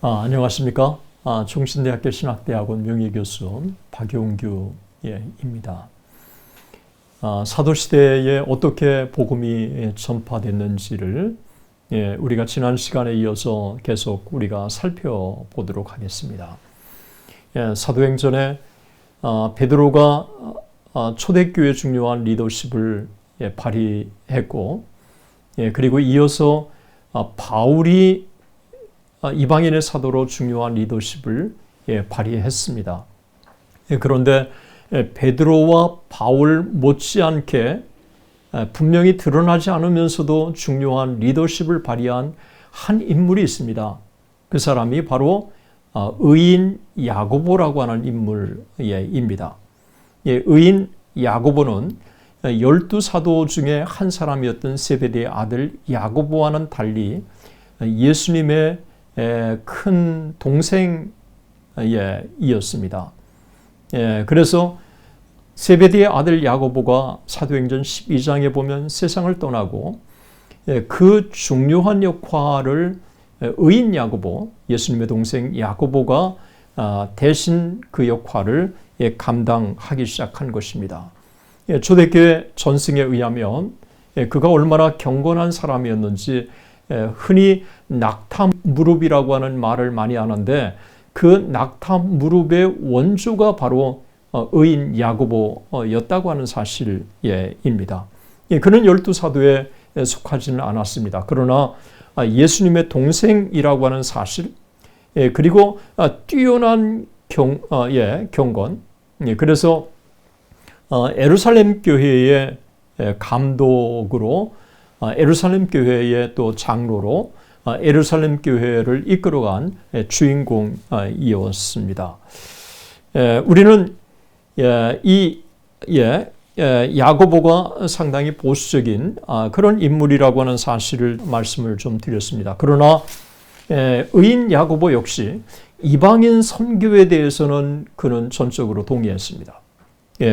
아, 안녕하십니까? 아, 중신대학교 신학대학원 명예교수 박용규입니다. 아, 사도시대에 어떻게 복음이 전파됐는지를 예, 우리가 지난 시간에 이어서 계속 우리가 살펴보도록 하겠습니다. 예, 사도행전에 아, 베드로가 아, 초대교회 중요한 리더십을 예, 발휘했고, 예, 그리고 이어서 아, 바울이 아, 이방인의 사도로 중요한 리더십을 예, 발휘했습니다. 예, 그런데 예, 베드로와 바울 못지않게 분명히 드러나지 않으면서도 중요한 리더십을 발휘한 한 인물이 있습니다. 그 사람이 바로 아, 의인 야고보라고 하는 인물입니다. 의인 야고보는 열두 사도 중에 한 사람이었던 세베대의 아들 야고보와는 달리 예수님의 큰 동생이었습니다. 그래서 세베대의 아들 야고보가 사도행전 12장에 보면 세상을 떠나고 그 중요한 역할을 의인 야고보, 예수님의 동생 야고보가 아, 대신 그 역할을 감당하기 시작한 것입니다. 초대교회 전승에 의하면 그가 얼마나 경건한 사람이었는지 흔히 낙타 무릎이라고 하는 말을 많이 하는데 그 낙타 무릎의 원조가 바로 어, 의인 야고보였다고 하는 사실입니다. 그는 열두 사도에 속하지는 않았습니다. 그러나 아, 예수님의 동생이라고 하는 사실, 그리고 아, 뛰어난 경, 어, 예, 경건, 그래서 어, 에루살렘 교회의 감독으로 아, 에루살렘 교회의 또 장로로 아, 에루살렘 교회를 이끌어간 주인공이었습니다. 우리는 이 야고보가 상당히 보수적인 아, 그런 인물이라고 하는 사실을 말씀을 좀 드렸습니다. 그러나 의인 야고보 역시 이방인 선교에 대해서는 그는 전적으로 동의했습니다.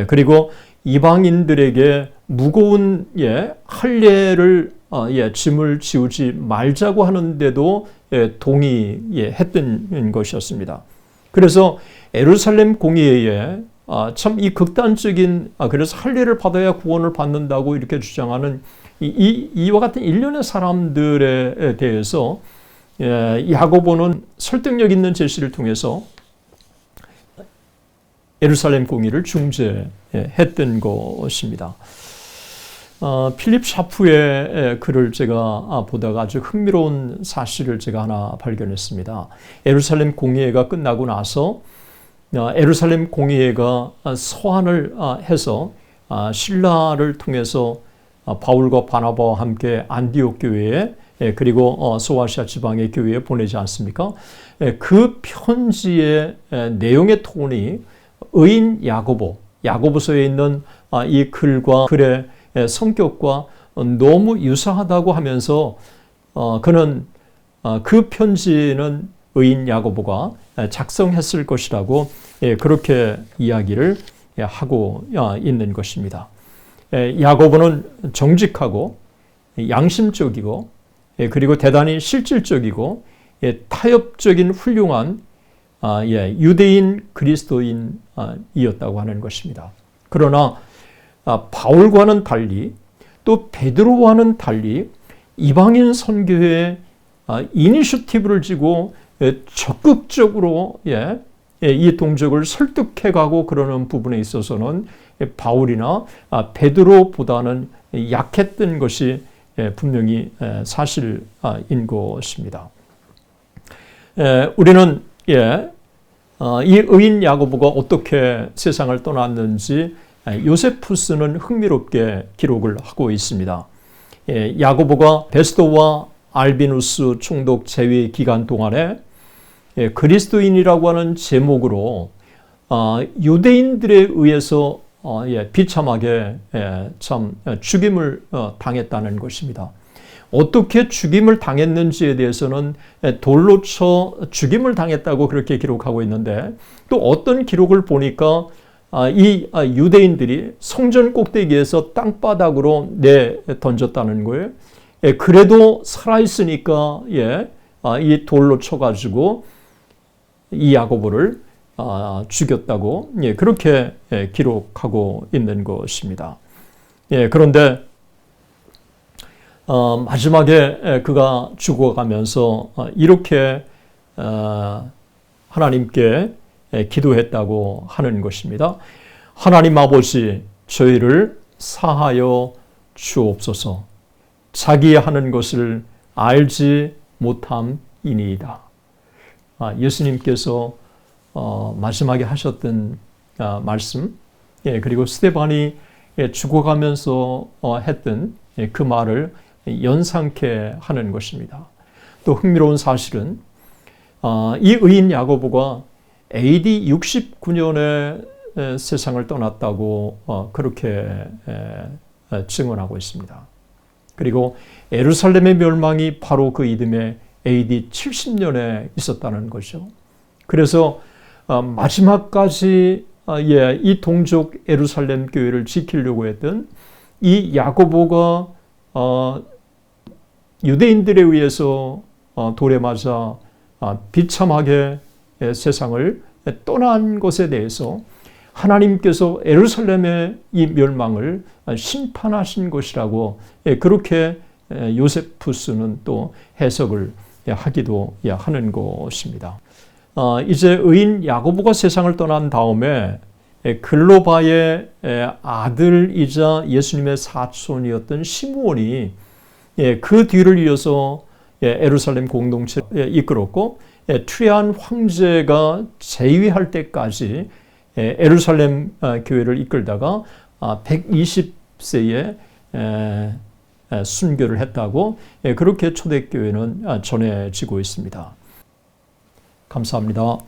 그리고 이방인들에게 무거운 예, 할례를 어, 예, 짐을 지우지 말자고 하는데도 예, 동의했던 예, 것이었습니다. 그래서 에루살렘 공의회에 아, 참 이 극단적인 아, 그래서 할례를 받아야 구원을 받는다고 이렇게 주장하는 이, 이, 이와 같은 일련의 사람들에 대해서 예, 야고보는 설득력 있는 제시를 통해서 에루살렘 공의를 중재했던 것입니다. 어, 필립 샤프의 글을 제가 보다가 아주 흥미로운 사실을 제가 하나 발견했습니다. 에루살렘 공의회가 끝나고 나서 어, 에루살렘 공의회가 서한을 아, 해서 아, 신라를 통해서 아, 바울과 바나바와 함께 안디옥 교회에 예, 그리고 어, 소아시아 지방의 교회에 보내지 않습니까? 예, 그 편지의 내용의 톤이 의인 야고보, 야고보서에 있는 이 글과 글의 성격과 너무 유사하다고 하면서 어, 그는 어, 그 편지는 의인 야고보가 작성했을 것이라고 예, 그렇게 이야기를 하고 어, 있는 것입니다. 야고보는 정직하고 양심적이고 예, 그리고 대단히 실질적이고 예, 타협적인 훌륭한 아, 유대인 그리스도인이었다고 하는 것입니다. 그러나 아, 바울과는 달리 또 베드로와는 달리 이방인 선교회 아, 이니셔티브를 지고 예, 적극적으로 예, 예, 이 동족을 설득해가고 그러는 부분에 있어서는 바울이나 아, 베드로보다는 약했던 것이 분명히 사실인 것입니다. 우리는 어, 이 의인 야고보가 어떻게 세상을 떠났는지 요세푸스는 흥미롭게 기록을 하고 있습니다. 예, 야고보가 베스도와 알비누스 총독 재위 기간 동안에 예, 그리스도인이라고 하는 제목으로 아, 유대인들에 의해서 어, 예, 비참하게 참 죽임을 어, 당했다는 것입니다. 어떻게 죽임을 당했는지에 대해서는 돌로 쳐 죽임을 당했다고 그렇게 기록하고 있는데 또 어떤 기록을 보니까 아, 이 아, 유대인들이 성전 꼭대기에서 땅바닥으로 내 던졌다는 거예요. 예, 그래도 살아있으니까, 예, 아, 이 돌로 쳐가지고, 이 야고보를 아, 죽였다고 예, 그렇게 예, 기록하고 있는 것입니다. 예, 그런데 어, 마지막에 예, 그가 죽어가면서 어, 이렇게 어, 하나님께 예, 기도했다고 하는 것입니다. 하나님 아버지 저희를 사하여 주옵소서. 자기 하는 것을 알지 못함이니이다. 아, 예수님께서 어, 마지막에 하셨던 아, 말씀, 예, 그리고 스테반이 예, 죽어가면서 어, 했던 예, 그 말을 연상케 하는 것입니다. 또 흥미로운 사실은 어, 이 의인 야고보가 AD 69년에 세상을 떠났다고 어, 그렇게 증언하고 있습니다. 그리고 에루살렘의 멸망이 바로 그 이듬해 AD 70년에 있었다는 거죠. 그래서 어, 마지막까지 어, 예, 이 동족 에루살렘 교회를 지키려고 했던 이 야고보가 유대인들에 의해서 돌에 맞아 비참하게 세상을 떠난 것에 대해서 하나님께서 에루살렘의 이 멸망을 심판하신 것이라고 예, 그렇게 요세푸스는 또 해석을 하기도 하는 것입니다. 어, 이제 의인 야고보가 세상을 떠난 다음에 글로바의 아들이자 예수님의 사촌이었던 시므온이 예, 그 뒤를 이어서 에루살렘 공동체 이끌었고 트리안 황제가 재위할 때까지 에루살렘 어, 교회를 이끌다가 120세에 아, 순교를 했다고 그렇게 초대교회는 아, 전해지고 있습니다. 감사합니다.